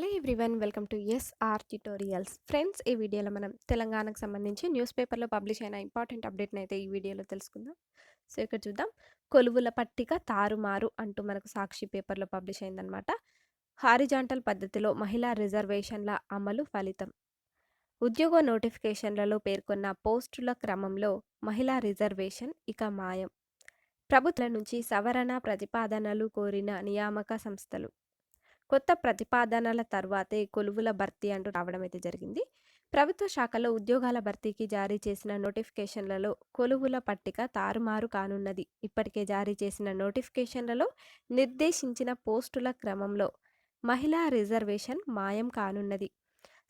Hello everyone welcome to SR tutorials friends ఈ వీడియోలో మనం తెలంగాణకు సంబంధించి న్యూస్ పేపర్లో పబ్లిష్ అయిన ఇంపార్టెంట్ అప్డేట్ని అయితే ఈ వీడియోలో తెలుసుకుందాం. సో ఇక్కడ చూద్దాం. కొలువుల పట్టిక తారుమారు అంటూ మనకు సాక్షి పేపర్లో పబ్లిష్ అయిందనమాట హారిజాంటల్ పద్ధతిలో మహిళా రిజర్వేషన్ల అమలు ఫలితం. ఉద్యోగ నోటిఫికేషన్లలో పేర్కొన్న పోస్టుల క్రమంలో మహిళా రిజర్వేషన్ ఇక మాయం. ప్రభుత్వం నుంచి సవరణ ప్రతిపాదనలు కోరిన నియామక సంస్థలు. కొత్త ప్రతిపాదనల తర్వాతే కొలువుల భర్తీ అంటూ రావడం అయితే జరిగింది. ప్రభుత్వ శాఖలో ఉద్యోగాల భర్తీకి జారీ చేసిన నోటిఫికేషన్లలో కొలువుల పట్టిక తారుమారు కానున్నది. ఇప్పటికే జారీ చేసిన నోటిఫికేషన్లలో నిర్దేశించిన పోస్టుల క్రమంలో మహిళా రిజర్వేషన్ మాయం కానున్నది.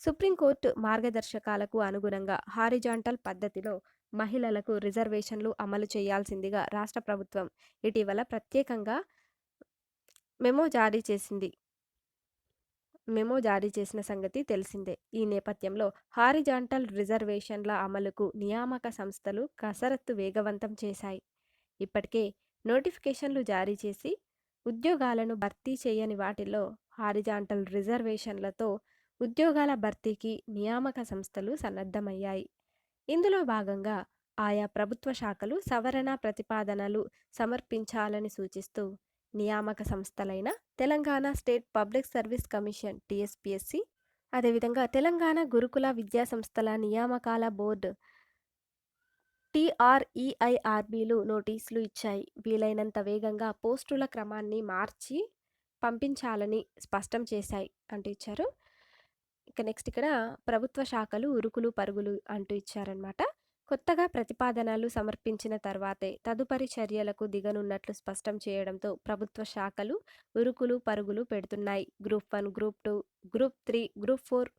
సుప్రీంకోర్టు మార్గదర్శకాలకు అనుగుణంగా హారిజాంటల్ పద్ధతిలో మహిళలకు రిజర్వేషన్లు అమలు చేయాల్సిందిగా రాష్ట్ర ప్రభుత్వం ఇటీవల ప్రత్యేకంగా మెమో జారీ చేసింది. మెమో జారీ చేసిన సంగతి తెలిసిందే. ఈ నేపథ్యంలో హారిజాంటల్ రిజర్వేషన్ల అమలుకు నియామక సంస్థలు కసరత్తు వేగవంతం చేశాయి. ఇప్పటికే నోటిఫికేషన్లు జారీ చేసి ఉద్యోగాలను భర్తీ చేయని వాటిల్లో హారిజాంటల్ రిజర్వేషన్లతో ఉద్యోగాల భర్తీకి నియామక సంస్థలు సన్నద్ధమయ్యాయి. ఇందులో భాగంగా ఆయా ప్రభుత్వ శాఖలు సవరణ ప్రతిపాదనలు సమర్పించాలని సూచిస్తూ నియామక సంస్థలైన Telangana state public service commission TSPSC. అదేవిధంగా తెలంగాణ గురుకుల విద్యా సంస్థల నియామకాల బోర్డు టీఆర్ఈఐఆర్బీలు నోటీసులు ఇచ్చాయి. వీలైనంత వేగంగా పోస్టుల క్రమాన్ని మార్చి పంపించాలని స్పష్టం చేశాయి అంటూ ఇచ్చారు. ఇక నెక్స్ట్ ఇక్కడ ప్రభుత్వ శాఖలు ఉరుకులు పరుగులు అంటూ ఇచ్చారనమాట కొత్తగా ప్రతిపాదనలు సమర్పించిన తర్వాతే తదుపరి చర్యలకు దిగనున్నట్లు స్పష్టం చేయడంతో ప్రభుత్వ శాఖలు ఉరుకులు పరుగులు పెడుతున్నాయి. Group one group two group three group four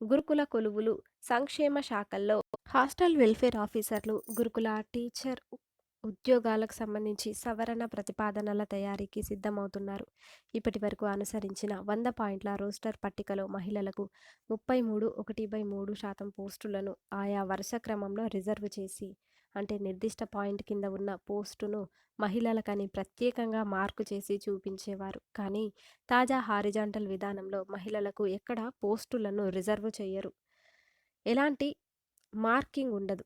గురుకుల కొలువులు సంక్షేమ శాఖల్లో హాస్టల్ వెల్ఫేర్ ఆఫీసర్లు గురుకుల టీచర్ ఉద్యోగాలకు సంబంధించి సవరణ ప్రతిపాదనల తయారీకి సిద్ధమవుతున్నారు. ఇప్పటి వరకు అనుసరించిన వంద పాయింట్ల రోస్టర్ పట్టికలో మహిళలకు ముప్పై మూడు ఒకటి బై మూడు శాతం పోస్టులను ఆయా వరుస క్రమంలో రిజర్వ్ చేసి అంటే నిర్దిష్ట పాయింట్ కింద ఉన్న పోస్టును మహిళలకని ప్రత్యేకంగా మార్కు చేసి చూపించేవారు. కానీ తాజా హారిజాంటల్ విధానంలో మహిళలకు ఎక్కడ పోస్టులను రిజర్వ్ చేయరు ఎలాంటి మార్కింగ్ ఉండదు.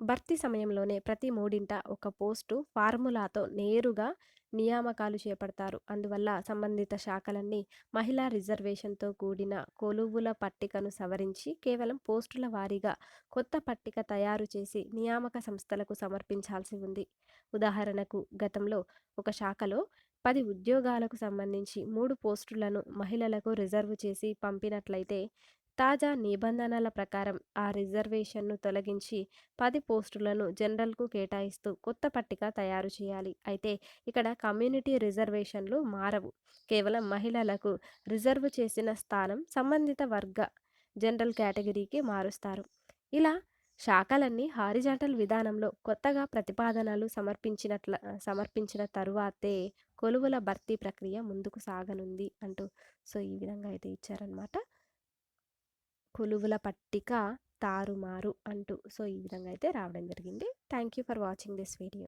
భర్తీ సమయంలోనే ప్రతి మూడింట ఒక పోస్టు ఫార్ములాతో నేరుగా నియామకాలు చేపడతారు. అందువల్ల సంబంధిత శాఖలన్నీ మహిళా రిజర్వేషన్తో కూడిన కొలువుల పట్టికను సవరించి కేవలం పోస్టుల వారీగా కొత్త పట్టిక తయారు చేసి నియామక సంస్థలకు సమర్పించాల్సి ఉంది. ఉదాహరణకు గతంలో ఒక శాఖలో పది ఉద్యోగాలకు సంబంధించి మూడు పోస్టులను మహిళలకు రిజర్వ్ చేసి పంపినట్లయితే తాజా నిబంధనల ప్రకారం ఆ రిజర్వేషన్ను తొలగించి పది పోస్టులను జనరల్కు కేటాయిస్తూ కొత్త పట్టిక తయారు చేయాలి. అయితే ఇక్కడ కమ్యూనిటీ రిజర్వేషన్లు మారవు. కేవలం మహిళలకు రిజర్వ్ చేసిన స్థానం సంబంధిత వర్గ జనరల్ కేటగిరీకి మారుస్తారు. ఇలా శాఖలన్నీ హారిజాంటల్ విధానంలో కొత్తగా ప్రతిపాదనలు సమర్పించినట్ల సమర్పించిన తరువాతే కొలువుల భర్తీ ప్రక్రియ ముందుకు సాగనుంది అంటూ సో ఈ విధంగా అయితే ఇచ్చారనమాట కొలువుల పట్టిక తారుమారు అంటూ. సో ఈ విధంగా అయితే రావడం జరిగింది. Thank you for watching this video.